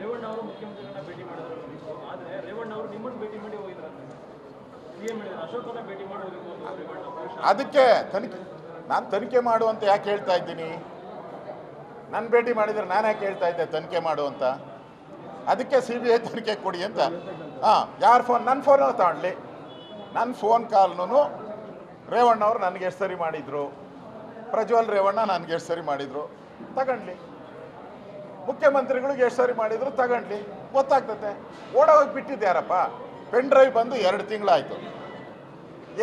ರೇವಣ್ಣ ಅವರು ಮುಖ್ಯಮಂತ್ರಿಗಳನ್ನ ಭೇಟಿ ಮಾಡಿದ್ರು. ಆದ್ರೆ ರೇವಣ್ಣ ಅವರು ನಿಮ್ಮನ್ನು ಭೇಟಿ ಮಾಡಿ ಅಶೋಕನ ಭೇಟಿ ಅದಕ್ಕೆ ತನಿಖೆ ನಾನು ತನಿಖೆ ಮಾಡು ಅಂತ ಯಾಕೆ ಹೇಳ್ತಾ ಇದ್ದೀನಿ? ನನ್ನ ಭೇಟಿ ಮಾಡಿದರೆ ನಾನು ಯಾಕೆ ಹೇಳ್ತಾ ಇದ್ದೆ ತನಿಖೆ ಮಾಡು ಅಂತ? ಅದಕ್ಕೆ ಸಿ ಬಿ ಐ ತನಿಖೆ ಕೊಡಿ ಅಂತ. ಹಾಂ, ಯಾರ ಫೋನ್ ನನ್ನ ಫೋನ್ ತಗೊಳ್ಳಿ. ನನ್ನ ಫೋನ್ ಕಾಲ್ನೂ ರೇವಣ್ಣ ಅವರು ನನಗೆ ಎಷ್ಟು ಸರಿ ಮಾಡಿದರು? ಪ್ರಜ್ವಲ್ ರೇವಣ್ಣ ನನಗೆ ಎಷ್ಟು ಸರಿ ಮಾಡಿದರು? ತಗೊಂಡ್ಲಿ. ಮುಖ್ಯಮಂತ್ರಿಗಳಿಗೆ ಎಷ್ಟು ಸಾರಿ ಮಾಡಿದ್ರು ತಗೊಂಡ್ಲಿ, ಗೊತ್ತಾಗ್ತತೆ. ಓಡೋಗಿ ಬಿಟ್ಟಿದ್ದು ಯಾರಪ್ಪ? ಪೆನ್ ಡ್ರೈವ್ ಬಂದು ಎರಡು ತಿಂಗಳಾಯಿತು.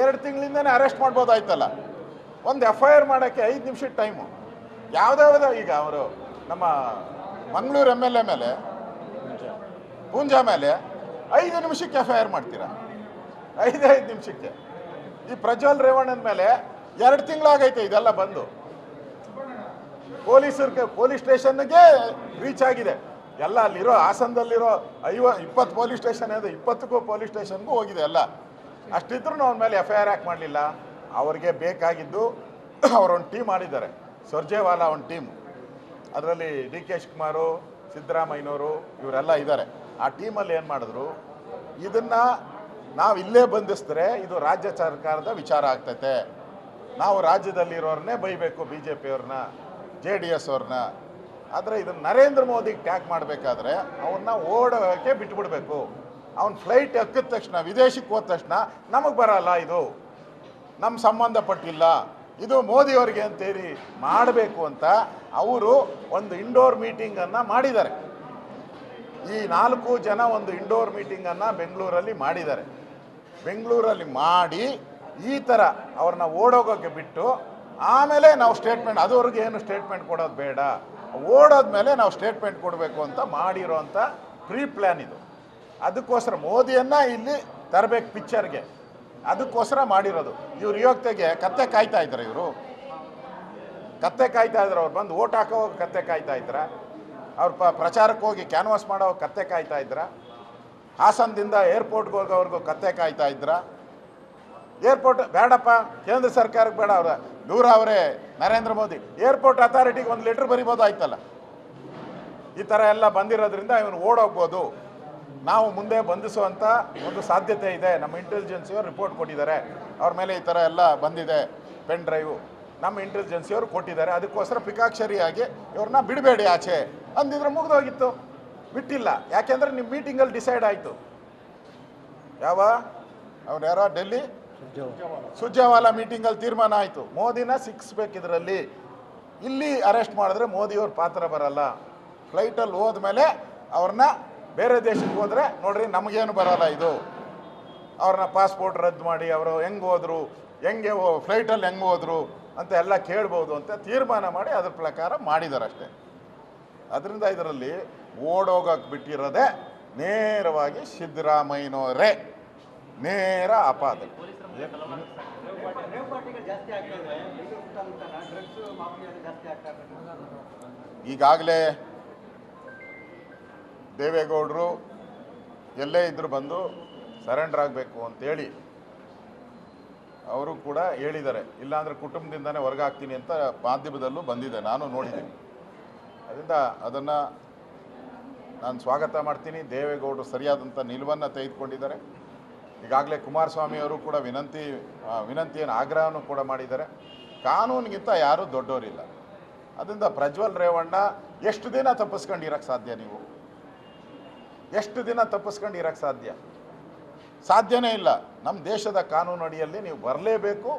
ಎರಡು ತಿಂಗಳಿಂದನೇ ಅರೆಸ್ಟ್ ಮಾಡ್ಬೋದಾಯ್ತಲ್ಲ. ಒಂದು ಎಫ್ ಐ ಆರ್ ಮಾಡೋಕ್ಕೆ ಐದು ನಿಮಿಷದ ಟೈಮು. ಯಾವುದಾವ್ದು ಈಗ ಅವರು ನಮ್ಮ ಮಂಗಳೂರು ಎಂ ಎಲ್ ಎ ಮೇಲೆ, ಪೂಂಜಾ ಮೇಲೆ ಐದು ನಿಮಿಷಕ್ಕೆ ಎಫ್ ಐ ಆರ್ ಮಾಡ್ತೀರಾ? ಐದು ಐದು ನಿಮಿಷಕ್ಕೆ. ಈ ಪ್ರಜ್ವಲ್ ರೇವಣ್ಣನ ಮೇಲೆ ಎರಡು ತಿಂಗಳಾಗೈತೆ ಇದೆಲ್ಲ ಬಂದು. ಪೊಲೀಸರಿಗೆ ಪೊಲೀಸ್ ಸ್ಟೇಷನ್ಗೆ ರೀಚ್ ಆಗಿದೆ. ಎಲ್ಲ ಅಲ್ಲಿರೋ ಹಾಸನದಲ್ಲಿರೋ ಐವ ಇಪ್ಪತ್ತು ಪೊಲೀಸ್ ಸ್ಟೇಷನ್ ಇದೆ, ಇಪ್ಪತ್ತಕ್ಕೂ ಪೊಲೀಸ್ ಸ್ಟೇಷನ್ಗೂ ಹೋಗಿದೆ ಎಲ್ಲ. ಅಷ್ಟಿದ್ರೂ ಅವ್ನ ಮೇಲೆ ಎಫ್ ಐ ಆರ್ ಯಾಕೆ ಮಾಡಲಿಲ್ಲ? ಅವ್ರಿಗೆ ಬೇಕಾಗಿದ್ದು ಅವರೊಂದು ಟೀಮ್ ಮಾಡಿದ್ದಾರೆ. ಸರ್ಜೇವಾಲಾ ಒಂದು ಟೀಮ್ ಅದರಲ್ಲಿ ಡಿ ಕೆ ಶಿವಕುಮಾರು, ಸಿದ್ದರಾಮಯ್ಯನವರು ಇವರೆಲ್ಲ ಇದ್ದಾರೆ ಆ ಟೀಮಲ್ಲಿ ಏನು ಮಾಡಿದ್ರು? ಇದನ್ನು ನಾವು ಇಲ್ಲೇ ಬಂಧಿಸಿದ್ರೆ ಇದು ರಾಜ್ಯ ಸರ್ಕಾರದ ವಿಚಾರ ಆಗ್ತೈತೆ. ನಾವು ರಾಜ್ಯದಲ್ಲಿರೋರನ್ನೇ ಬೈಬೇಕು ಬಿ ಜೆ ಪಿಯವ್ರನ್ನ ಜೆ ಡಿ ಎಸ್ ಅವ್ರನ್ನ ಆದರೆ ಇದನ್ನು ನರೇಂದ್ರ ಮೋದಿಗೆ ಟ್ಯಾಕ್ ಮಾಡಬೇಕಾದ್ರೆ ಅವನ್ನ ಓಡೋಕ್ಕೆ ಬಿಟ್ಬಿಡ್ಬೇಕು. ಅವ್ನ ಫ್ಲೈಟ್ ಹಕ್ಕಿದ ತಕ್ಷಣ, ವಿದೇಶಕ್ಕೆ ಹೋದ ತಕ್ಷಣ ನಮಗೆ ಬರಲ್ಲ ಇದು. ನಮ್ಮ ಸಂಬಂಧಪಟ್ಟಿಲ್ಲ. ಇದು ಮೋದಿಯವ್ರಿಗೆ ಅಂತೇಳಿ ಮಾಡಬೇಕು ಅಂತ ಅವರು ಒಂದು ಇಂಡೋರ್ ಮೀಟಿಂಗನ್ನು ಮಾಡಿದ್ದಾರೆ. ಈ ನಾಲ್ಕು ಜನ ಒಂದು ಇಂಡೋರ್ ಮೀಟಿಂಗನ್ನು ಬೆಂಗಳೂರಲ್ಲಿ ಮಾಡಿದ್ದಾರೆ. ಬೆಂಗಳೂರಲ್ಲಿ ಮಾಡಿ ಈ ಥರ ಅವ್ರನ್ನ ಓಡೋಗೋಕ್ಕೆ ಬಿಟ್ಟು ಆಮೇಲೆ ನಾವು ಸ್ಟೇಟ್ಮೆಂಟ್ ಅದುವರೆಗೆ ಏನು ಸ್ಟೇಟ್ಮೆಂಟ್ ಕೊಡೋದು ಬೇಡ. ಓಡೋದ್ಮೇಲೆ ನಾವು ಸ್ಟೇಟ್ಮೆಂಟ್ ಕೊಡಬೇಕು ಅಂತ ಮಾಡಿರೋಂಥ ಪ್ರೀ ಪ್ಲ್ಯಾನ್ ಇದು. ಅದಕ್ಕೋಸ್ಕರ ಮೋದಿಯನ್ನು ಇಲ್ಲಿ ತರಬೇಕು ಪಿಕ್ಚರ್ಗೆ ಅದಕ್ಕೋಸ್ಕರ ಮಾಡಿರೋದು. ಇವ್ರು ಯೋಗ್ಯತೆಗೆ ಕತ್ತೆ ಕಾಯ್ತಾ ಇದ್ದಾರೆ ಇವರು. ಕತ್ತೆ ಕಾಯ್ತಾ ಇದ್ರು ಅವ್ರು ಬಂದು ಓಟ್ ಹಾಕೋ ಕತ್ತೆ ಕಾಯ್ತಾ ಇದ್ರ. ಅವ್ರು ಪ ಪ್ರಚಾರಕ್ಕೆ ಹೋಗಿ ಕ್ಯಾನ್ವಾಸ್ ಮಾಡೋ ಕತ್ತೆ ಕಾಯ್ತಾ ಇದ್ರ. ಹಾಸನದಿಂದ ಏರ್ಪೋರ್ಟ್ಗೆ ಹೋಗೋವರೆಗೂ ಕತ್ತೆ ಕಾಯ್ತಾ ಇದ್ರ. ಏರ್ಪೋರ್ಟ್ ಬೇಡಪ್ಪ, ಕೇಂದ್ರ ಸರ್ಕಾರಕ್ಕೆ ಬೇಡ ಅವರ. ದೂರ ಅವರೇ ನರೇಂದ್ರ ಮೋದಿ. ಏರ್ಪೋರ್ಟ್ ಅಥಾರಿಟಿಗೆ ಒಂದು ಲೆಟ್ರ್ ಬರಿಬೋದಾಯ್ತಲ್ಲ ಈ ಥರ ಎಲ್ಲ ಬಂದಿರೋದ್ರಿಂದ ಇವನು ಓಡೋಗ್ಬೋದು. ನಾವು ಮುಂದೆ ಬಂಧಿಸುವಂಥ ಒಂದು ಸಾಧ್ಯತೆ ಇದೆ. ನಮ್ಮ ಇಂಟೆಲಿಜೆನ್ಸಿಯವರು ರಿಪೋರ್ಟ್ ಕೊಟ್ಟಿದ್ದಾರೆ. ಅವ್ರ ಮೇಲೆ ಈ ಥರ ಎಲ್ಲ ಬಂದಿದೆ. ಪೆನ್ ಡ್ರೈವು ನಮ್ಮ ಇಂಟೆಲಿಜೆನ್ಸಿಯವರು ಕೊಟ್ಟಿದ್ದಾರೆ. ಅದಕ್ಕೋಸ್ಕರ ಪಿಕಾಕ್ಷರಿಯಾಗಿ ಇವ್ರನ್ನ ಬಿಡಬೇಡಿ ಆಚೆ. ಅಂದಿದ್ರೆ ಮುಗಿದೋಗಿತ್ತು. ಬಿಟ್ಟಿಲ್ಲ. ಯಾಕೆಂದ್ರೆ ನಿಮ್ಮ ಮೀಟಿಂಗಲ್ಲಿ ಡಿಸೈಡ್ ಆಯಿತು. ಯಾವ? ಅವ್ರು ಯಾರೋ? ಡೆಲ್ಲಿ? ಸುರ್ಜೇವಾಲಾ ಮೀಟಿಂಗಲ್ಲಿ ತೀರ್ಮಾನ ಆಯಿತು. ಮೋದಿನ ಸಿಕ್ಸ್ಬೇಕು ಇದರಲ್ಲಿ ಇಲ್ಲಿ ಅರೆಸ್ಟ್ ಮಾಡಿದ್ರೆ ಮೋದಿಯವ್ರ ಪಾತ್ರ ಬರಲ್ಲ. ಫ್ಲೈಟಲ್ಲಿ ಹೋದ್ಮೇಲೆ ಅವ್ರನ್ನ ಬೇರೆ ದೇಶಕ್ಕೆ ಹೋದ್ರೆ, ನೋಡ್ರಿ ನಮಗೇನು ಬರಲ್ಲ ಇದು. ಅವ್ರನ್ನ ಪಾಸ್ಪೋರ್ಟ್ ರದ್ದು ಮಾಡಿ, ಅವರು ಹೆಂಗೆ ಹೋದ್ರು, ಹೆಂಗೆ ಫ್ಲೈಟಲ್ಲಿ ಹೆಂಗೆ ಹೋದ್ರು ಅಂತ ಎಲ್ಲ ಕೇಳ್ಬೋದು ಅಂತ ತೀರ್ಮಾನ ಮಾಡಿ ಅದ್ರ ಪ್ರಕಾರ ಮಾಡಿದ್ದಾರೆ ಅಷ್ಟೇ. ಅದರಿಂದ ಇದರಲ್ಲಿ ಓಡೋಗಕ್ಕೆ ಬಿಟ್ಟಿರೋದೇ ನೇರವಾಗಿ ಸಿದ್ದರಾಮಯ್ಯನವರೇ. ನೇರ ಅಪಾದ ಈಗಾಗಲೇ ದೇವೇಗೌಡರು ಎಲ್ಲೇ ಇದ್ರು ಬಂದು ಸರೆಂಡರ್ ಆಗಬೇಕು ಅಂತೇಳಿ ಅವರು ಕೂಡ ಹೇಳಿದ್ದಾರೆ. ಇಲ್ಲಾಂದರೆ ಕುಟುಂಬದಿಂದನೇ ಹೊರಗಾಗ್ತೀನಿ ಅಂತ ಮಾಧ್ಯಮದಲ್ಲೂ ಬಂದಿದೆ. ನಾನು ನೋಡಿದ್ದೀನಿ. ಅದರಿಂದ ಅದನ್ನು ನಾನು ಸ್ವಾಗತ ಮಾಡ್ತೀನಿ. ದೇವೇಗೌಡರು ಸರಿಯಾದಂಥ ನಿಲುವನ್ನು ತೆಗೆದುಕೊಂಡಿದ್ದಾರೆ. ಈಗಾಗಲೇ ಕುಮಾರಸ್ವಾಮಿ ಅವರು ಕೂಡ ವಿನಂತಿ ವಿನಂತಿಯನ್ನು ಆಗ್ರಹನೂ ಕೂಡ ಮಾಡಿದ್ದಾರೆ. ಕಾನೂನಿಗಿಂತ ಯಾರೂ ದೊಡ್ಡವರಿಲ್ಲ. ಅದರಿಂದ ಪ್ರಜ್ವಲ್ ರೇವಣ್ಣ, ಎಷ್ಟು ದಿನ ತಪ್ಪಿಸ್ಕೊಂಡು ಇರೋಕ್ಕೆ ಸಾಧ್ಯ ನೀವು? ಎಷ್ಟು ದಿನ ತಪ್ಪಿಸ್ಕೊಂಡು ಇರೋಕ್ಕೆ ಸಾಧ್ಯ? ಸಾಧ್ಯನೇ ಇಲ್ಲ. ನಮ್ಮ ದೇಶದ ಕಾನೂನು ಅಡಿಯಲ್ಲಿ ನೀವು ಬರಲೇಬೇಕು.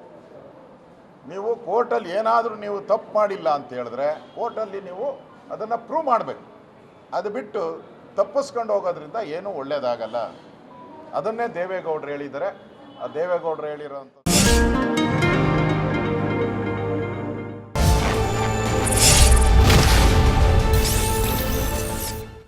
ನೀವು ಕೋರ್ಟಲ್ಲಿ ಏನಾದರೂ ನೀವು ತಪ್ಪು ಮಾಡಿಲ್ಲ ಅಂತ ಹೇಳಿದ್ರೆ ಕೋರ್ಟಲ್ಲಿ ನೀವು ಅದನ್ನು ಪ್ರೂವ್ ಮಾಡಬೇಕು. ಅದು ಬಿಟ್ಟು ತಪ್ಪಿಸ್ಕೊಂಡು ಹೋಗೋದ್ರಿಂದ ಏನೂ ಒಳ್ಳೆಯದಾಗಲ್ಲ ಅದನ್ನೇ ದೇವೇಗೌಡರು ಹೇಳಿದ್ದಾರೆ. ಆ ದೇವೇಗೌಡರು ಹೇಳಿರೋಂಥ